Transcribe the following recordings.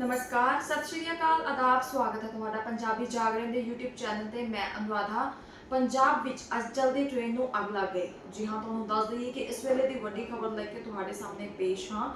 ਨਮਸਕਾਰ, ਸਤਿ ਸ਼੍ਰੀ ਅਕਾਲ, ਆਦਾਬ, ਸਵਾਗਤ ਹੈ ਤੁਹਾਡਾ ਪੰਜਾਬੀ ਜਾਗਰਣ ਦੇ YouTube ਚੈਨਲ ਤੇ ਮੈਂ ਅਨੁਰਾਧਾ। ਪੰਜਾਬ ਵਿੱਚ ਅੱਜ ਜਲਦੀ ਟ੍ਰੇਨ ਨੂੰ ਅੱਗ ਲੱਗ ਗਈ। ਜੀ ਹਾਂ, ਤੁਹਾਨੂੰ ਦੱਸ ਦਈਏ ਕਿ ਇਸ ਵੇਲੇ ਦੀ ਵੱਡੀ ਖਬਰ ਲੈ ਕੇ ਤੁਹਾਡੇ ਸਾਹਮਣੇ ਪੇਸ਼ ਹਾਂ।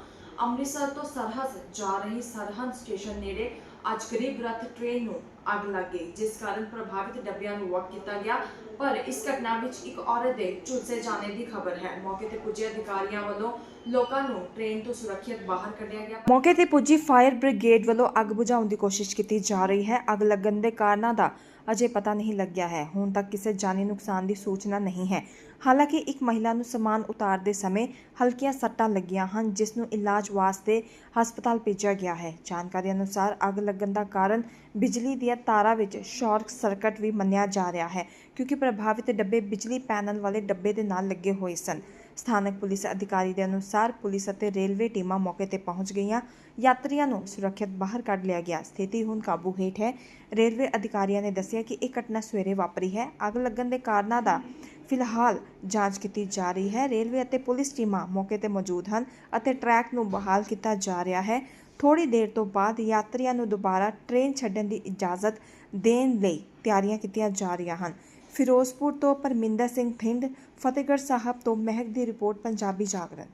ਅੰਮ੍ਰਿਤਸਰ ਤੋਂ ਸਰਹੱਦ ਜਾ ਰਹੀ ਸਰਹੰਦ ਸਟੇਸ਼ਨ ਨੇੜੇ ਅੱਜ ਗਰੀਬ ਰੱਥ ਟ੍ਰੇਨ ਨੂੰ ਅੱਗ ਲੱਗ ਗਈ, ਜਿਸ ਕਾਰਨ ਪ੍ਰਭਾਵਿਤ ਡੱਬਿਆਂ ਨੂੰ ਵਾਕ ਕੀਤਾ ਗਿਆ। ਪਰ ਇਸ ਘਟਨਾ ਵਿੱਚ ਇੱਕ ਔਰਤ ਦੇ ਝੁਲਸੇ ਜਾਣੇ ਦੀ ਖਬਰ ਹੈ। ਮੌਕੇ ਤੇ ਪੁੱਜੇ ਅਧਿਕਾਰੀਆਂ ਵੱਲੋਂ ਲੋਕਾਂ ਨੂੰ ਟ੍ਰੇਨ ਤੋਂ ਸੁਰੱਖਿਅਤ ਬਾਹਰ ਕੱਢਿਆ ਗਿਆ। ਮੌਕੇ ਤੇ ਪੁੱਜੀ ਫਾਇਰ ਬ੍ਰਿਗੇਡ ਵੱਲੋਂ ਅੱਗ ਬੁਝਾਉਣ ਦੀ ਕੋਸ਼ਿਸ਼ ਕੀਤੀ ਜਾ ਰਹੀ ਹੈ। ਅੱਗ ਲੱਗਣ ਦੇ ਕਾਰਨਾਂ ਦਾ ਅਜੇ ਪਤਾ ਨਹੀਂ ਲੱਗਿਆ ਹੈ। ਹੁਣ ਤੱਕ ਕਿਸੇ ਜਾਨੀ ਨੁਕਸਾਨ ਦੀ ਸੂਚਨਾ ਨਹੀਂ ਹੈ। ਹਾਲਾਂਕਿ ਇੱਕ ਮਹਿਲਾ ਨੂੰ ਸਮਾਨ ਉਤਾਰਦੇ ਸਮੇਂ ਹਲਕੀਆਂ ਸੱਟਾਂ ਲੱਗੀਆਂ ਹਨ, ਜਿਸ ਨੂੰ ਇਲਾਜ ਵਾਸਤੇ ਹਸਪਤਾਲ ਭੇਜਿਆ ਗਿਆ ਹੈ। ਜਾਣਕਾਰੀ ਅਨੁਸਾਰ ਅੱਗ ਲੱਗਣ ਦਾ ਕਾਰਨ ਬਿਜਲੀ ਦੀਆਂ ਤਾਰਾਂ ਵਿੱਚ ਸ਼ਾਰਟ ਸਰਕਟ ਵੀ ਮੰਨਿਆ ਜਾ ਰਿਹਾ ਹੈ, ਕਿਉਂਕਿ ਪ੍ਰਭਾਵਿਤ ਡੱਬੇ ਬਿਜਲੀ ਪੈਨਲ ਵਾਲੇ ਡੱਬੇ ਦੇ ਨਾਲ ਲੱਗੇ ਹੋਏ ਸਨ। ਸਥਾਨਕ ਪੁਲਿਸ ਅਧਿਕਾਰੀ ਦੇ ਅਨੁਸਾਰ ਪੁਲਿਸ ਅਤੇ ਰੇਲਵੇ ਟੀਮਾਂ ਮੌਕੇ ਤੇ ਪਹੁੰਚ ਗਈਆਂ। ਯਾਤਰੀਆਂ ਨੂੰ ਸੁਰੱਖਿਅਤ ਬਾਹਰ ਕੱਢ ਲਿਆ ਗਿਆ। ਸਥਿਤੀ ਹੁਣ ਕਾਬੂ ਹੇਠ ਹੈ। ਰੇਲਵੇ ਅਧਿਕਾਰੀਆਂ ਨੇ ਦੱਸਿਆ ਕਿ ਇਹ ਘਟਨਾ ਸਵੇਰੇ ਵਾਪਰੀ ਹੈ। ਅੱਗ ਲੱਗਣ ਦੇ ਕਾਰਨਾਂ ਦਾ ਫਿਲਹਾਲ ਜਾਂਚ ਕੀਤੀ ਜਾ ਰਹੀ ਹੈ। ਰੇਲਵੇ ਅਤੇ ਪੁਲਿਸ ਟੀਮਾਂ ਮੌਕੇ ਤੇ ਮੌਜੂਦ ਹਨ ਅਤੇ ਟਰੈਕ ਨੂੰ ਬਹਾਲ ਕੀਤਾ ਜਾ ਰਿਹਾ ਹੈ। ਥੋੜੀ ਦੇਰ ਤੋਂ ਬਾਅਦ ਯਾਤਰੀਆਂ ਨੂੰ ਦੁਬਾਰਾ ਟ੍ਰੇਨ ਛੱਡਣ ਦੀ ਇਜਾਜ਼ਤ ਦੇਣ ਲਈ ਤਿਆਰੀਆਂ ਕੀਤੀਆਂ ਜਾ ਰਹੀਆਂ ਹਨ। ਫਿਰੋਜ਼ਪੁਰ ਤੋਂ ਪਰਮਿੰਦਰ ਸਿੰਘ ਥਿੰਦ ਫਤਿਹਗੜ੍ਹ ਸਾਹਿਬ ਤੋਂ ਮਹਿਕ ਦੀ ਰਿਪੋਰਟ ਪੰਜਾਬੀ ਜਾਗਰਣ।